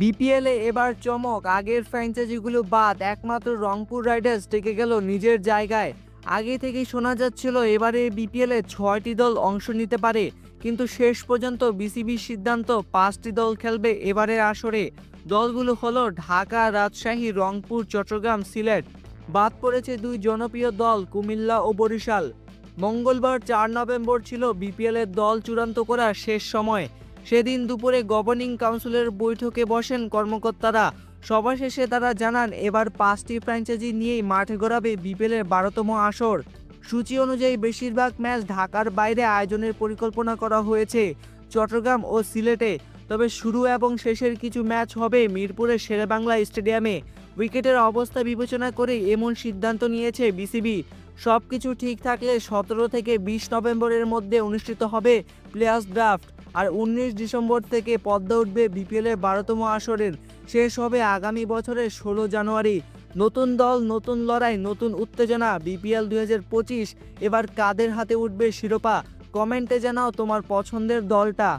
বিপিএলে এবার চমক। আগের ফ্র্যাঞ্চাইজিগুলো বাদ, একমাত্র রংপুর রাইডার্স টেকে গেল নিজের জায়গায়। আগে থেকেই শোনা যাচ্ছিল এবারে বিপিএলে ছয়টি দল অংশ নিতে পারে, কিন্তু শেষ পর্যন্ত বিসিবির সিদ্ধান্ত পাঁচটি দল খেলবে এবারের আসরে। দলগুলো হলো ঢাকা, রাজশাহী, রংপুর, চট্টগ্রাম, সিলেট। বাদ পড়েছে দুই জনপ্রিয় দল, কুমিল্লা ও বরিশাল। মঙ্গলবার চার নভেম্বর ছিল বিপিএলের দল চূড়ান্ত করার শেষ সময়। সেদিন দুপুরে গভর্নিং কাউন্সিলের বৈঠকে বসেন কর্মকর্তারা। সভা শেষে তারা জানান, এবার পাঁচটি ফ্র্যাঞ্চাইজি নিয়েই মাঠে গড়াবে বিপিএলের বারোতম আসর। সূচি অনুযায়ী বেশিরভাগ ম্যাচ ঢাকার বাইরে আয়োজনের পরিকল্পনা করা হয়েছে। চট্টগ্রাম ও সিলেটে তবে শুরু এবং শেষের কিছু ম্যাচ হবে মিরপুরের শেরেবাংলা স্টেডিয়ামে। উইকেটের অবস্থা বিবেচনা করে এমন সিদ্ধান্ত নিয়েছে বিসিবি। সব কিছু ঠিক থাকলে সতেরো থেকে বিশ নভেম্বরের মধ্যে অনুষ্ঠিত হবে প্লেয়ার্স ড্রাফট। আর উনিশ ডিসেম্বর থেকে পদ্মা উঠবে বিপিএলের বারোতম আসরের। শেষ হবে আগামী বছরের ষোলো জানুয়ারি। নতুন দল, নতুন লড়াই, নতুন উত্তেজনা, বিপিএল দু হাজার পঁচিশ। এবার কাদের হাতে উঠবে শিরোপা? কমেন্টে জানাও তোমার পছন্দের দলটা।